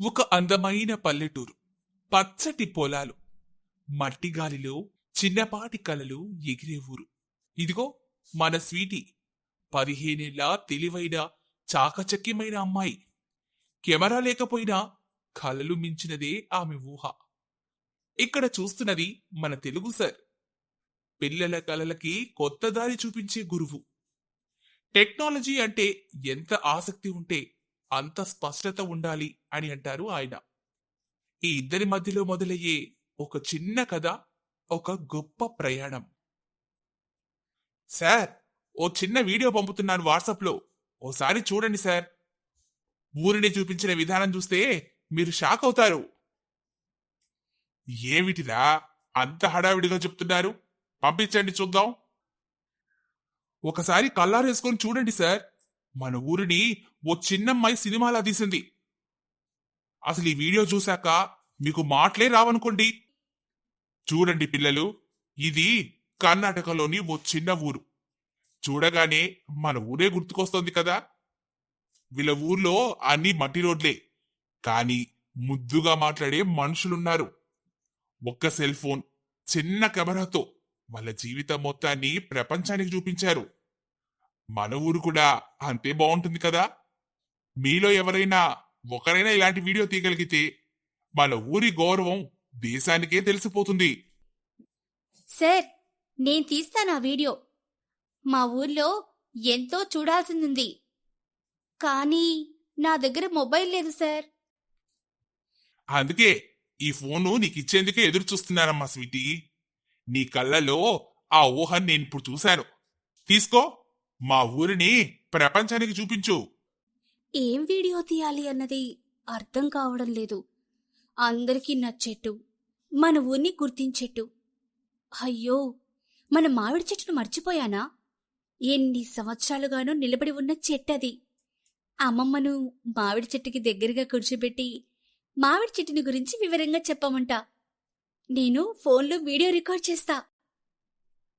ఒక అందమైన పల్లెటూరు. పచ్చటి పొలాలు. మట్టి గాలిలో చిన్నపాటి కలలు ఎగిరే ఊరు. ఇదిగో మన స్వీటీ. పదిహేనేళ్ళ తెలివైన చాకచక్యమైన అమ్మాయి. కెమెరా లేకపోయినా కలలు మించినదే ఆమె ఊహ. ఇక్కడ చూస్తున్నది మన తెలుగు సార్. పిల్లల కలలకి కొత్త దారి చూపించే గురువు. టెక్నాలజీ అంటే ఎంత ఆసక్తి ఉంటే అంత స్పష్టత ఉండాలి అని అంటారు ఆయన. ఈ ఇద్దరి మధ్యలో మొదలయ్యే ఒక చిన్న కథ ఒక గొప్ప ప్రయాణం. సార్ ఓ చిన్న వీడియో పంపుతున్నాను వాట్సాప్లో. ఓసారి చూడండి సార్. ఊరిని చూపించిన విధానం చూస్తే మీరు షాక్ అవుతారు. ఏమిటిరా అంత హడావిడిగా చెప్తున్నారు? పంపించండి చూద్దాం. ఒకసారి కల్లారేసుకొని చూడండి సార్. మన ఊరిని ఓ చిన్నమ్మాయి సినిమాలా తీసింది. అసలు ఈ వీడియో చూశాక మీకు మాటలే రావనుకోండి. చూడండి పిల్లలు ఇది కర్ణాటకలోని ఓ చిన్న ఊరు. చూడగానే మన ఊరే గుర్తుకొస్తోంది కదా. వీళ్ళ ఊర్లో అన్ని మట్టి రోడ్లే. కానీ ముద్దుగా మాట్లాడే మనుషులున్నారు. ఒక్క సెల్ ఫోన్ చిన్న కెమెరాతో వాళ్ళ జీవితం మొత్తాన్ని ప్రపంచానికి చూపించారు. మన ఊరు కూడా అంతే బాగుంటుంది కదా? మీలో ఎవరైనా ఒకరైనా ఇలాంటి వీడియో తీయగలిగితే మన ఊరి గౌరవం దేశానికే తెలిసిపోతుంది. సార్ నేను తీస్తాను ఆ వీడియో. మా ఊర్లో ఎంతో చూడాల్సింది కానీ నా దగ్గర మొబైల్ లేదు సార్. అందుకే ఈ ఫోను నీకు ఇచ్చేందుకే ఎదురు చూస్తున్నానమ్మా స్వీటీ. నీ కళ్ళలో ఆ ఊహను నేను ఇప్పుడు చూశాను. తీసుకో. మా ఊరిని ప్రపంచానికి చూపించు. ఏం వీడియో తీయాలి అన్నది అర్థం కావడం లేదు. అందరికీ నచ్చేట్టు మన ఊరిని గుర్తించేట్టు. అయ్యో మన మామిడి చెట్టును మర్చిపోయానా? ఎన్ని సంవత్సరాలుగానో నిలబడి ఉన్న చెట్టది. అమ్మమ్మను మామిడి చెట్టుకి దగ్గరగా కూర్చోబెట్టి మామిడి చెట్టుని గురించి వివరంగా చెప్పమంట. నేను ఫోన్లో వీడియో రికార్డ్ చేస్తా.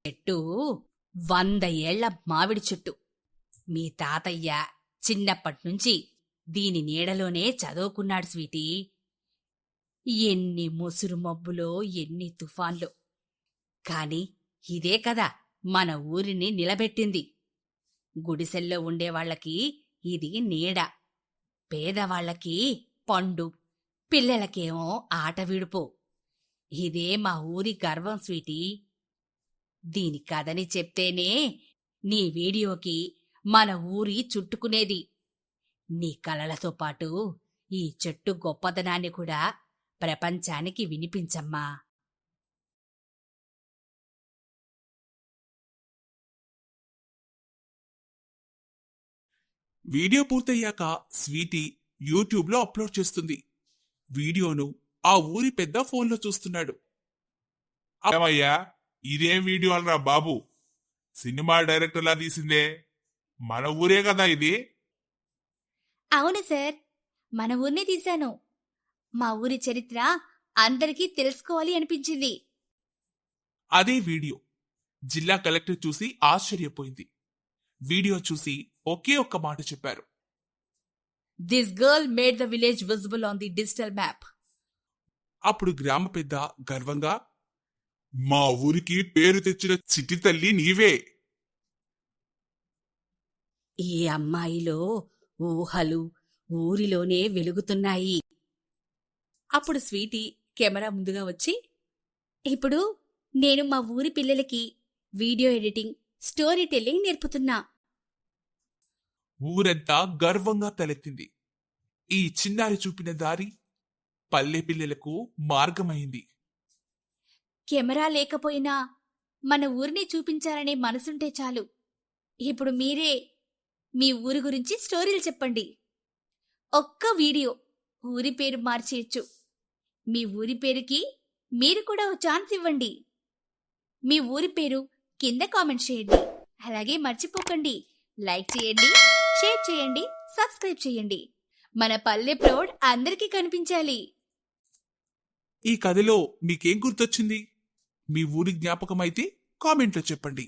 చెట్టు వంద ఏళ్ళ మామిడి చెట్టు. మీ తాతయ్య చిన్నప్పట్నుంచి దీని నీడలోనే చదువుకున్నాడు స్వీటీ. ఎన్ని ముసురు మబ్బులో ఎన్ని తుఫాన్లు. కాని ఇదే కదా మన ఊరిని నిలబెట్టింది. గుడిసెల్లో ఉండేవాళ్ళకి ఇది నీడ. పేదవాళ్ళకి పండు పిల్లలకేమో ఆట విడుపు. ఇదే మా ఊరి గర్వం స్వీటీ. దీని కథని చెప్తేనే నీ వీడియోకి మన ఊరి చుట్టుకునేది. నీ కలలతో పాటు ఈ చెట్టు గొప్పదనాన్ని కూడా ప్రపంచానికి వినిపించమ్మా. వీడియో పూర్తయ్యాక స్వీటీ యూట్యూబ్లో అప్లోడ్ చేస్తుంది. వీడియోను ఆ ఊరి పెద్ద ఫోన్లో చూస్తున్నాడు. ఏమయ్యా? ఇదేం వీడియో అలరా బాబు? సినిమా డైరెక్టర్లా తీసిందే. మన ఊరే కదా ఇది. అవును సార్ మన ఊరిని తీశాను. మా ఊరి చరిత్ర అందరికీ తెలుసుకోవాలి అనిపించింది. అదే వీడియో. జిల్లా కలెక్టర్ చూసి ఆశ్చర్యపోయింది. వీడియో చూసి ఒకే ఒక్క మాట చెప్పారు. This girl made the village visible on the digital map అప్పుడు గ్రామ పెద్ద గర్వంగా మా ఊరికి పేరు తెచ్చిన చిట్టి తల్లి నీవే. ఈ అమ్మాయిలో ఊహలు ఊరిలోనే వెలుగుతున్నాయి. అప్పుడు స్వీటీ కెమెరా ముందుగా వచ్చి ఇప్పుడు నేను మా ఊరి పిల్లలకి వీడియో ఎడిటింగ్ స్టోరీ టెల్లింగ్ నేర్పుతున్నా. ఊరంతా గర్వంగా తలెత్తింది. ఈ చిన్నారి చూపిన దారి పల్లె పిల్లలకు మార్గమైంది. కెమెరా లేకపోయినా మన ఊరిని చూపించాలనే మనసుంటే చాలు. ఇప్పుడు మీరే మీ ఊరి గురించి స్టోరీలు చెప్పండి. ఒక్క వీడియో ఊరి పేరు మార్చేయచ్చు. మీ ఊరి పేరుకి మీరు కూడా ఓ ఛాన్స్ ఇవ్వండి. మీ ఊరి పేరు కింద కామెంట్ చేయండి. అలాగే మర్చిపోకండి. లైక్ చేయండి షేర్ చేయండి సబ్స్క్రైబ్ చేయండి. మన పల్లె ప్రౌడ్ అందరికీ కనిపించాలి. ఈ కథలో మీకేం గుర్తొచ్చింది? మీ ఊరి జ్ఞాపకమైతే కామెంట్లో చెప్పండి.